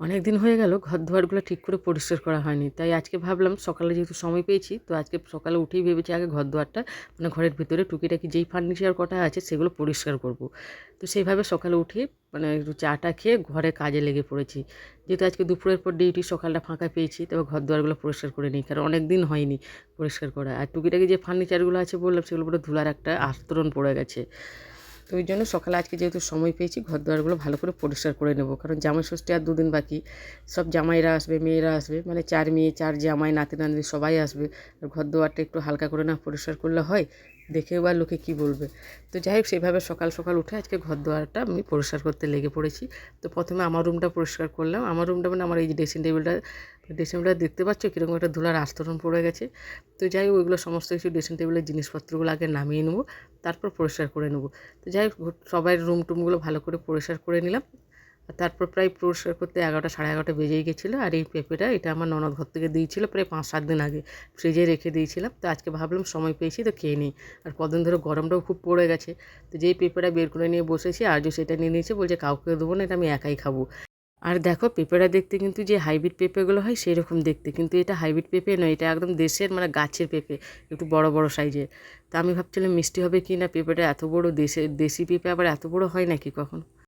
অনেক দিন হয়ে গেল ঘর দুয়ারগুলো ঠিক করে পরিষ্কার করা হয়নি। তাই আজকে ভাবলাম, সকালে যেহেতু সময় পেয়েছি, তো আজকে সকালে উঠেই ভেবেছি আগে ঘর দুয়ারটা মানে ঘরের ভিতরে টুকিটাকি যেই ফার্নিচার কটা আছে সেগুলো পরিষ্কার করব। তো সেইভাবে সকালে উঠে মানে একটু চাটা খেয়ে ঘরে কাজে লেগে পড়েছি। যেহেতু আজকে দুপুরের পর ডিউটি সকালটা ফাঁকা পেয়েছি তবে ঘর দুয়ারগুলো পরিষ্কার করে নিই, কারণ অনেক দিন হয়নি পরিষ্কার করা। আর টুকিটাকি যে ফার্নিচারগুলো আছে বললাম সেগুলো পুরো ধুলার একটা আস্তরণ পড়ে গেছে। তো ওই জন্য সকালে আজকে যেহেতু সময় পেয়েছি ঘর দুয়ারগুলো ভালো করে পরিষ্কার করে নেব। কারণ জামাই ষষ্ঠী আর দুদিন বাকি। সব জামাইরা আসবে, মেয়েরা আসবে মানে চার মেয়ে, চার জামাই, নাতি নাতনি সবাই আসবে। ঘর দুয়ারটা একটু হালকা করে না পরিষ্কার করলে হয় দেখেও বা লোকে কী বলবে। তো যাই হোক, সেইভাবে সকাল সকাল উঠে আজকে ঘর দুয়ারটা আমি পরিষ্কার করতে লেগে পড়েছি। তো প্রথমে আমার রুমটা পরিষ্কার করলাম। আমার রুমটা মানে আমার এই ড্রেসিং টেবিলটা ড্রেসিং টেবিলটা দেখতে পাচ্ছ? কীরকম একটা ধুলার আস্তরণ পড়ে গেছে। তো যাই হোক, ওইগুলো সমস্ত কিছু ড্রেসিং টেবিলের জিনিসপত্রগুলো আগে নামিয়ে নেব, তারপর পরিষ্কার করে নেব। তো যাই হোক সবাই রুম টুমগুলো ভালো করে পরিষ্কার করে নিলাম। তারপর প্রায় পরিষ্কার করতে এগারোটা, সাড়ে এগারোটা বেজেই গেছিল, আর এই পেঁপেটা, এটা আমার ননদ ঘর থেকে দিয়েছিল প্রায় পাঁচ, সাত দিন আগে। ফ্রিজে রেখে দিয়েছিলাম, তো আজকে ভাবলাম সময় পেয়েছি, তো খেয়ে নিই। আর কদিন ধরে গরমটাও খুব পড়ে গেছে। তো যেই পেঁপেটা বের করে নিয়ে বসেছি, আজও সেটা নিয়ে নিয়েছে, বলছে কাউকে দেবো না, এটা আমি একাই খাব। আর দেখো পেঁপেটা দেখতে কিন্তু যে হাইব্রিড পেঁপেগুলো হয় সেই রকম দেখতে। কিন্তু এটা হাইব্রিড পেঁপে নয়, এটা একদম দেশের মানে গাছের পেঁপে, একটু বড় বড় সাইজের। তা আমি ভাবছিলাম মিষ্টি হবে কি না পেঁপেটা এত বড় দেশের দেশি পেঁপে আবার এত বড় হয় নাকি কখন?